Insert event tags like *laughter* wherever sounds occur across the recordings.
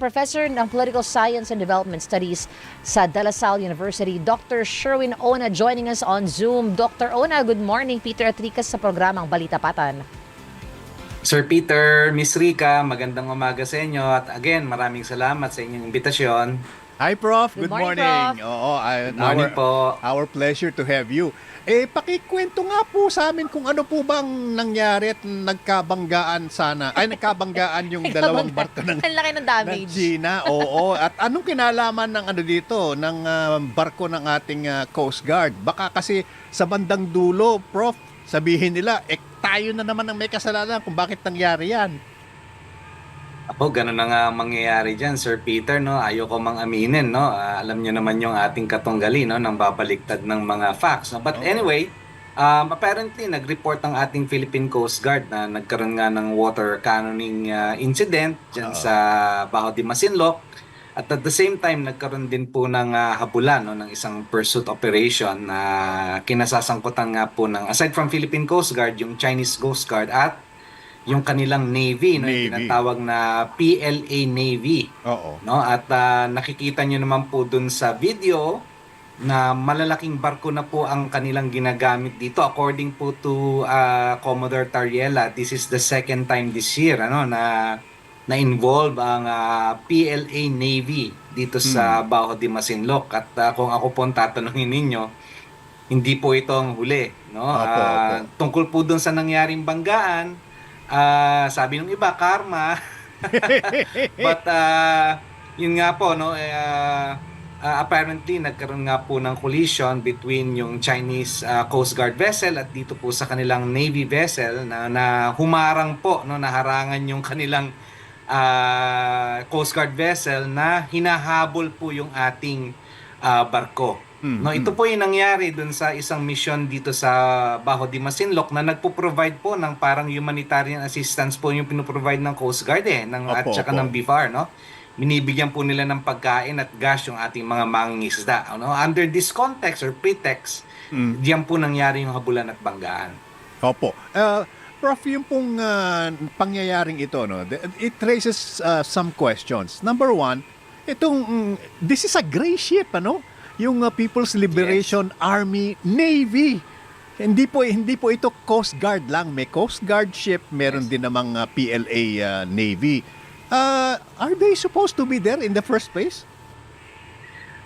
Professor ng Political Science and Development Studies sa De La Salle University, Dr. Sherwin Ona joining us on Zoom. Dr. Ona, good morning. Peter Atricas sa programang Balita Patan. Sir Peter, Miss Rica, magandang umaga sa inyo at again, maraming salamat sa inyong imbitasyon. Hi Prof, Good good, morning, morning. Prof. Oo, I- Good morning our, po. our pleasure to have you. Eh, pakikwento nga po sa amin kung ano po bang nangyari at nagkabanggaan sana. Ay, nagkabanggaan yung *laughs* dalawang barko ng, Ang laki ng ng damage. China. Oo, at anong kinalaman ng ano dito, ng ah, barko ng ating ah, Coast Guard? Baka kasi sa bandang dulo, Prof, sabihin nila, eh, tayo na naman ang may kasalanan kung bakit nangyari yan. Ako, ganun na nga ang mangyayari dyan, Sir Peter, no? Ayoko mang aminin, no? Ah, alam niyo naman yung ating katunggali, no? Nang babaliktad ng mga facts, no? But anyway, um, apparently, nag-report ang ating Philippine Coast Guard na nagkaroon nga ng water cannoning ah, incident dyan Oo. sa Baho de Masinloc. At at the same time, nagkaroon din po ng ah, habulan no, ng isang pursuit operation na kinasasangkutan nga po ng, aside from Philippine Coast Guard, yung Chinese Coast Guard at yung kanilang Navy, no, yung Navy. tinatawag na PLA Navy. Oo. No? At ah, nakikita nyo naman po dun sa video na malalaking barko na po ang kanilang ginagamit dito. According po to ah, Commodore Tariela, this is the second time this year ano, na na-involve ang ah, PLA Navy dito sa Baho de Masinloc. At ah, kung ako po ang tatanungin ninyo, hindi po ito ang huli. No? Opo, Ah, opo. Tungkol po dun sa nangyaring banggaan, ah, sabi ng iba, karma. *laughs* But uh, yun nga po no uh, uh, apparently nagkaroon nga po ng collision between yung Chinese uh, Coast Guard vessel at dito po sa kanilang Navy vessel na, na humarang po no naharangan yung kanilang uh, Coast Guard vessel na hinahabol po yung ating uh, barko. Mm, No, ito po yung nangyari dun sa isang mission dito sa Baho de Masinloc na nagpo-provide po ng parang humanitarian assistance po yung pinoprovide ng Coast Guard eh, ng, at Opo, saka opo. ng BIFAR, no? Binibigyan po nila ng pagkain at gas yung ating mga mangingisda. No? Under this context or pretext, Mm. diyan po nangyari yung habulan at banggaan. Opo. Uh, Prof, yung pong uh, pangyayaring ito, no, it raises uh, some questions. Number one, itong, mm, this is a gray ship, ano? Yung uh, People's Liberation Army Navy. Hindi po hindi po ito Coast Guard lang, may Coast Guard ship, meron din namang uh, PLA uh, Navy. Uh, are they supposed to be there in the first place?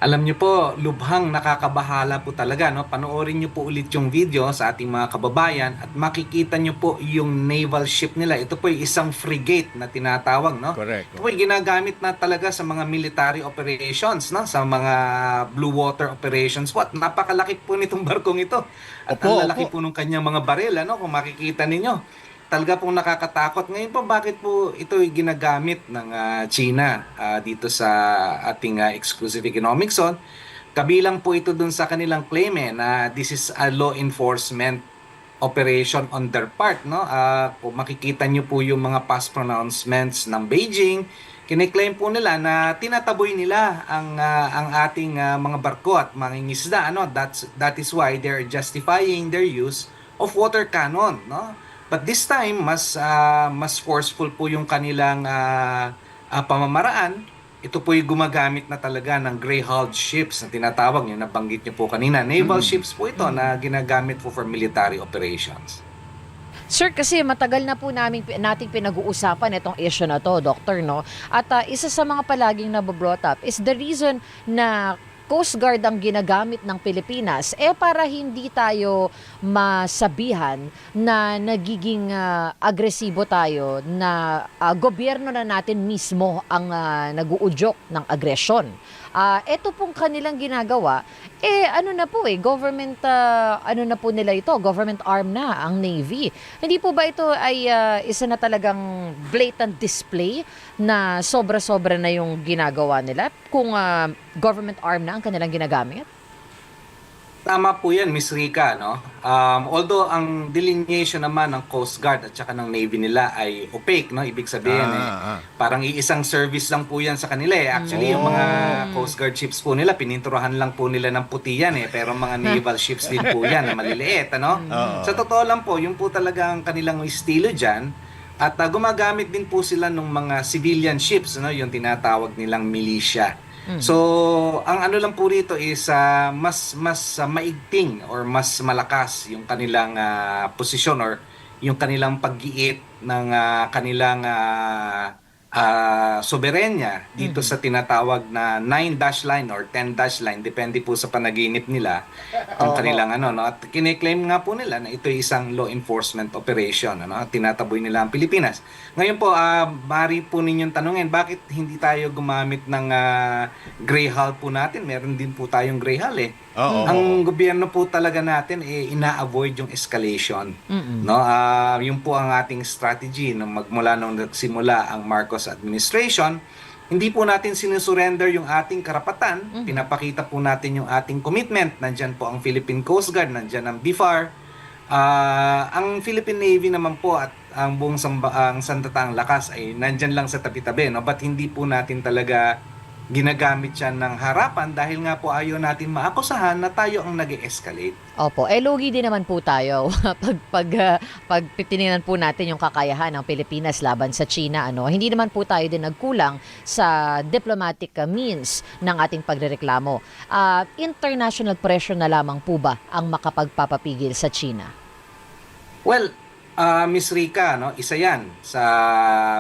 Alam niyo po, lubhang nakakabahala po talaga. No? Panoorin niyo po ulit yung video sa ating mga kababayan at makikita niyo po yung naval ship nila. Ito po yung isang frigate na tinatawag. No? Correct. Ito po yung ginagamit na talaga sa mga military operations, no? sa mga blue water operations. What? Napakalaki po nitong barkong ito. At Opo, ang lalaki opo. po ng kanyang mga baril, ano? kung makikita ninyo. Talaga pong nakakatakot. Ngayon po, bakit po ito ginagamit ng ah, China ah, dito sa ating ah, exclusive economic zone? Kabilang po ito dun sa kanilang claim eh, na this is a law enforcement operation on their part. No? Ah, kung makikita nyo po yung mga past pronouncements ng Beijing, kiniklaim po nila na tinataboy nila ang ah, ang ating ah, mga barko at mga ngisda ano that's that is why they're justifying their use of water cannon no but this time mas ah, mas forceful po yung kanilang ah, ah, pamamaraan ito po yung gumagamit na talaga ng gray-hulled ships na tinatawag nyo, nabanggit nyo po kanina. Naval ships po ito na ginagamit po for military operations. Sir, kasi matagal na po namin, nating pinag-uusapan itong issue na to, Doctor, no? At ah, isa sa mga palaging nabobrought up is the reason na Coast Guard ang ginagamit ng Pilipinas eh para hindi tayo masabihan na nagiging ah, agresibo tayo na ah, gobyerno na natin mismo ang ah, naguudyok ng agresyon. Ah, ito pong kanilang ginagawa, eh ano na po eh, government, ah, ano na po nila ito, government arm na ang Navy. Hindi po ba ito ay ah, isa na talagang blatant display na sobra-sobra na yung ginagawa nila kung ah, government arm na ang kanilang ginagamit? Tama po yan, Miss Rica. No? Um, although ang delineation naman ng Coast Guard at saka ng Navy nila ay opaque, no? ibig sabihin eh, Ah, ah. parang iisang service lang po yan sa kanila. Eh. Actually, yung mga Coast Guard ships po nila, pininturahan lang po nila ng puti yan. Eh. Pero mga *laughs* naval ships din po yan na maliliit. Ano? Oo. Sa totoo lang po, yung po talagang kanilang estilo dyan, At ah, gumagamit din po sila ng mga civilian ships, no, yung tinatawag nilang militia. So, ang ano lang po rito is ah, mas mas ah, maigting or mas malakas yung kanilang ah, posisyon or yung kanilang paggiit ng ah, kanilang ah, ah, soberenya dito sa tinatawag na 9 dash line or 10 dash line depende po sa panaginip nila ang Oo. kanilang ano no? At kine-claim nga po nila na ito ay isang law enforcement operation ano? At tinataboy nila ang Pilipinas. Ngayon po ah mari po ninyong tanungin bakit hindi tayo gumamit ng ah, gray hull po natin? Meron din po tayong gray hull eh. Oo. ang gobyerno po talaga natin eh ina-avoid yung escalation Mm-mm. No, ah yun po ang ating strategy nung magmula nung nagsimula ang Marcos administration. Hindi po natin sinusurrender yung ating karapatan. Pinapakita po natin yung ating commitment. Nandyan po ang Philippine Coast Guard, nandyan ang BIFAR. Ah, ang Philippine Navy naman po at ang buong samba, ang sandatang lakas ay nandyan lang sa tabi-tabi. No? But hindi po natin talaga ginagamit yan ng harapan dahil nga po ayaw natin maakusahan na tayo ang nag escalate Opo, eh lugi din naman po tayo *laughs* pag pag ah, pag po natin yung kakayahan ng Pilipinas laban sa China ano. Hindi naman po tayo din nagkulang sa diplomatic ah, means ng ating pagrereklamo. Ah, international pressure na lamang po ba ang makapagpapapigil sa China? Well, ah Miss Rica, no, isa 'yan sa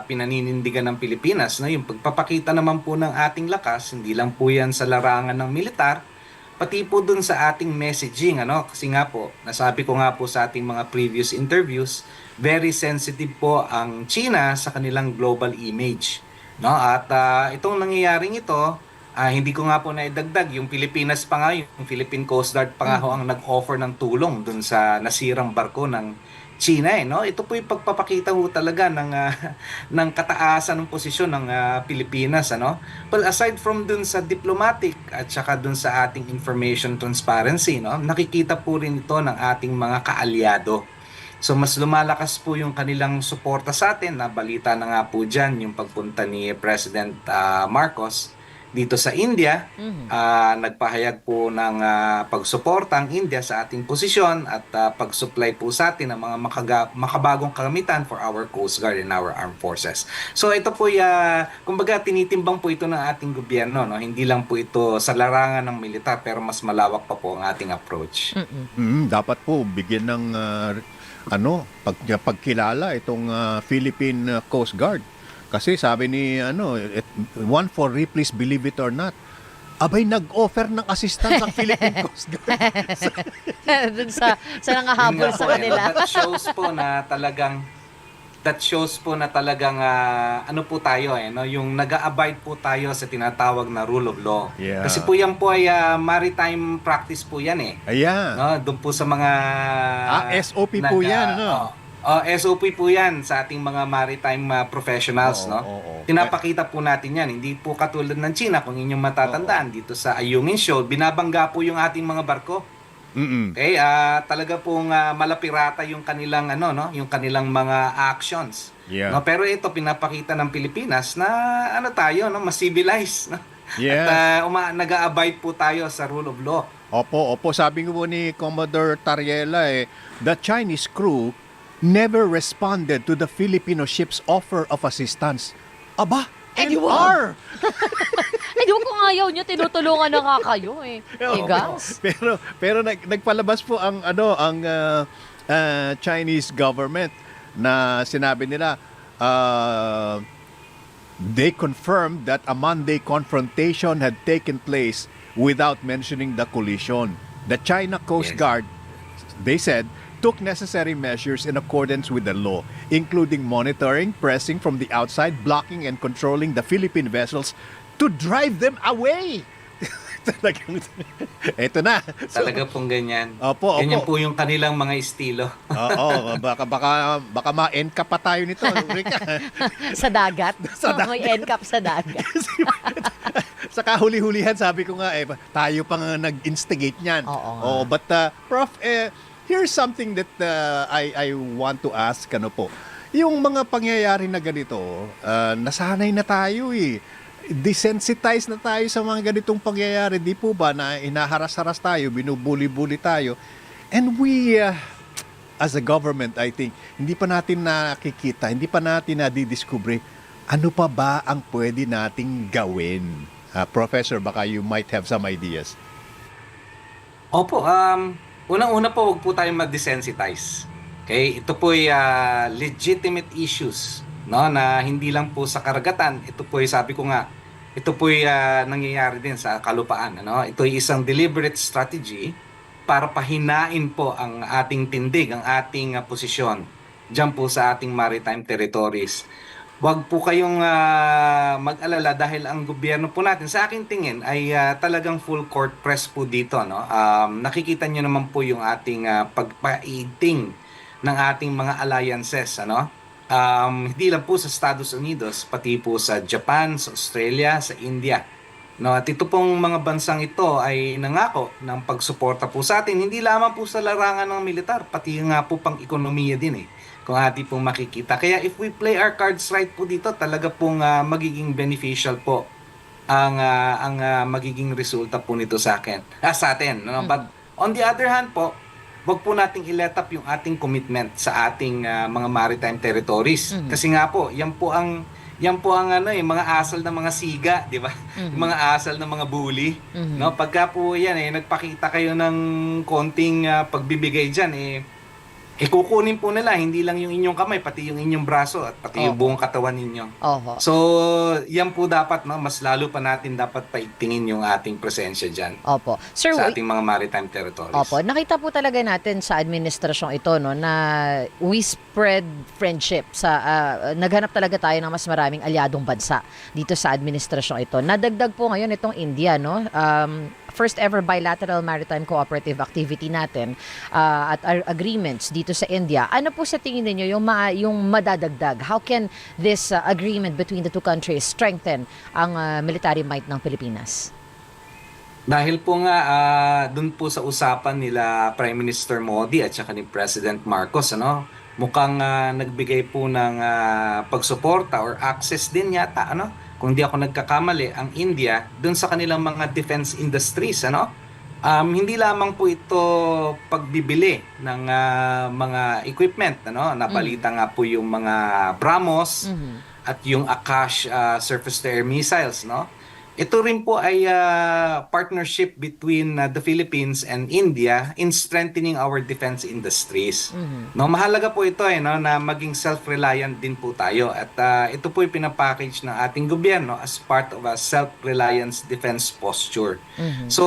pinaninindigan ng Pilipinas, no, yung pagpapakita naman po ng ating lakas, hindi lang po 'yan sa larangan ng militar, pati po dun sa ating messaging, ano, kasi nga po, nasabi ko nga po sa ating mga previous interviews, very sensitive po ang China sa kanilang global image, no? At ah, itong nangyayaring ito, ah, hindi ko nga po naidagdag yung Pilipinas pa nga, yung Philippine Coast Guard pa nga ho ang nag-offer ng tulong dun sa nasirang barko ng China eh, no? Ito po yung pagpapakita ho talaga ng ah, *laughs* ng kataasan ng posisyon ng ah, Pilipinas, ano? Well, aside from dun sa diplomatic at saka dun sa ating information transparency, no? Nakikita po rin ito ng ating mga kaalyado. So mas lumalakas po yung kanilang suporta sa atin. Nabalita na nga po dyan yung pagpunta ni President ah, Marcos dito sa India. Mhm. Ah, nagpahayag po ng ah, pagsuporta ang India sa ating posisyon at ah, pag-supply po sa atin ng mga makaga- makabagong kagamitan for our Coast Guard and our armed forces. So ito po ya, kumbaga tinitimbang po ito ng ating gobyerno, no? Hindi lang po ito sa larangan ng militar pero mas malawak pa po ang ating approach. Mm-mm. Mm, dapat po bigyan ng ah, ano, pag, pagkilala itong ah, Philippine Coast Guard. Kasi sabi ni ano, it, one for Ripley's believe it or not. Abay nag-offer ng assistance ang *laughs* Philippine Coast Guard. *laughs* Dun sa sa nangahabol nga sa po, eh, kanila. no? That shows po na talagang that shows po na talagang ah, ano po tayo eh no yung nag-abide po tayo sa tinatawag na rule of law. Yeah. Kasi po yan po ay ah, maritime practice po yan eh. Ayan. No, doon po sa mga Ah, SOP po yan, ano? Oh, oh, SOP po yan sa ating mga maritime ah, professionals, Oo, no? oo, oo. Pinapakita po natin yan. Hindi po katulad ng China kung inyong matatandaan dito sa Ayungin Shoal, binabangga po yung ating mga barko. Mm-mm. Okay, ah talaga pong ah, malapirata yung kanilang ano no, yung kanilang mga actions. Yeah. No, pero ito pinapakita ng Pilipinas na ano tayo no, mas civilized, no? Yes. At ah, uma- nag-a-abide po tayo sa rule of law. Opo, opo. Sabi ko po ni Commodore Tariela eh, the Chinese crew never responded to the Filipino ship's offer of assistance. Aba, NR! Eh, di ko kung ayaw nyo, tinutulungan na nga kayo eh. *laughs* Igas. pero pero nag, nagpalabas po ang ano ang uh, uh, Chinese government na sinabi nila uh, they confirmed that a Monday confrontation had taken place without mentioning the collision. The China Coast Yes. Guard, they said, took necessary measures in accordance with the law, including monitoring, pressing from the outside, blocking and controlling the Philippine vessels to drive them away. *laughs* Talagang, eto na. So, Talaga pong ganyan. Opo, Ganyan opo. po yung kanilang mga estilo. Oo, baka baka baka ma-end pa tayo nito, *laughs* sa dagat. *laughs* Sa dagat. May end cap sa dagat. sa kahuli-hulihan, sabi ko nga, eh, tayo pa nga nag-instigate niyan. Oo nga. Oh, but, uh, Prof, eh, here's something that uh, I, I want to ask, ano po. Yung mga pangyayari na ganito, uh, nasanay na tayo eh. Desensitize na tayo sa mga ganitong pangyayari. Di po ba na inaharas-haras tayo, binubuli-buli tayo. And we, uh, as a government, I think, hindi pa natin nakikita, hindi pa natin nadidiscover ano pa ba ang pwede nating gawin. Ah, Professor, baka you might have some ideas. Opo, um, unang-una po, wag po tayong mag-desensitize. Okay? Ito po ay ah, legitimate issues no na hindi lang po sa karagatan ito po ay sabi ko nga ito po ay ah, nangyayari din sa kalupaan ano ito ay isang deliberate strategy para pahinain po ang ating tindig ang ating ah, posisyon diyan po sa ating maritime territories Huwag po kayong ah, mag-alala dahil ang gobyerno po natin sa aking tingin ay ah, talagang full court press po dito no. Um, nakikita niyo naman po yung ating ah, pagpaiting ng ating mga alliances ano. Um, hindi lang po sa Estados Unidos pati po sa Japan, sa Australia, sa India. No, at ito pong mga bansang ito ay nangako ng pagsuporta po sa atin hindi lamang po sa larangan ng militar pati nga po pang ekonomiya din eh kung ating pong makikita. Kaya if we play our cards right po dito, talaga pong ah, magiging beneficial po ang ah, ang ah, magiging resulta po nito sa akin. Ah, sa atin, no? But on the other hand po, wag po nating i-let up yung ating commitment sa ating ah, mga maritime territories. Mhm. Kasi nga po, yan po ang yan po ang ano eh, mga asal ng mga siga, di ba? Mhm. Yung mga asal ng mga bully. Mhm. No, pagka po yan eh nagpakita kayo ng konting ah, pagbibigay diyan eh eh kukunin po nila hindi lang yung inyong kamay pati yung inyong braso at pati yung buong katawan ninyo. Oho. So, yan po dapat no, mas lalo pa natin dapat paigtingin yung ating presensya diyan Opo. Sir, sa ating mga maritime territories. Opo, nakita po talaga natin sa administrasyong ito no na we spread friendship sa ah, naghanap talaga tayo ng mas maraming alyadong bansa dito sa administrasyong ito. Nadagdag po ngayon itong India no. Um, first ever bilateral maritime cooperative activity natin ah, at our agreements dito sa India. Ano po sa tingin niyo yung ma- yung madadagdag? How can this ah, agreement between the two countries strengthen ang ah, military might ng Pilipinas? Dahil po nga ah, dun po sa usapan nila Prime Minister Modi at saka ni President Marcos ano, mukhang ah, nagbigay po ng ah, pagsuporta or access din yata ano, kung di ako nagkakamali ang India dun sa kanilang mga defense industries ano. Um, hindi lamang po ito pagbibili ng ah, mga equipment ano, napalitan nga po yung mga BrahMos Mhm. at yung Akash uh, surface-to-air missiles, no? Ito rin po ay uh, partnership between uh, the Philippines and India in strengthening our defense industries. Mhm. No, mahalaga po ito eh no na maging self-reliant din po tayo at uh, ito po ay pinapackage ng ating gobyerno as part of a self-reliance defense posture. Mhm. So,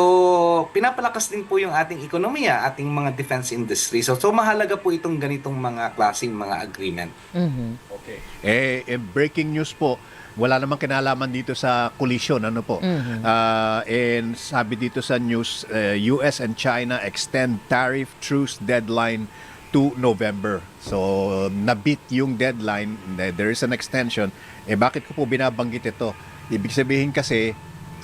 pinapalakas din po yung ating ekonomiya, ating mga defense industry. So, so mahalaga po itong ganitong mga klaseng mga agreement. Mhm. Okay. Eh, eh, breaking news po, wala namang kinalaman dito sa collision, ano po. Mhm. Ah, and sabi dito sa news, eh, US and China extend tariff truce deadline to November. So, nabit yung deadline, eh, there is an extension. Eh, bakit ko po binabanggit ito? Ibig sabihin kasi,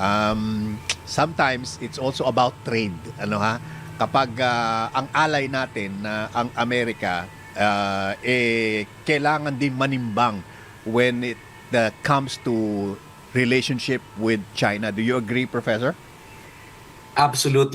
um, sometimes it's also about trade. Ano ha? Kapag ah, ang alay natin na ang Amerika, ah, eh, kailangan din manimbang when it uh, comes to relationship with China. Do you agree, Professor? Absolutely.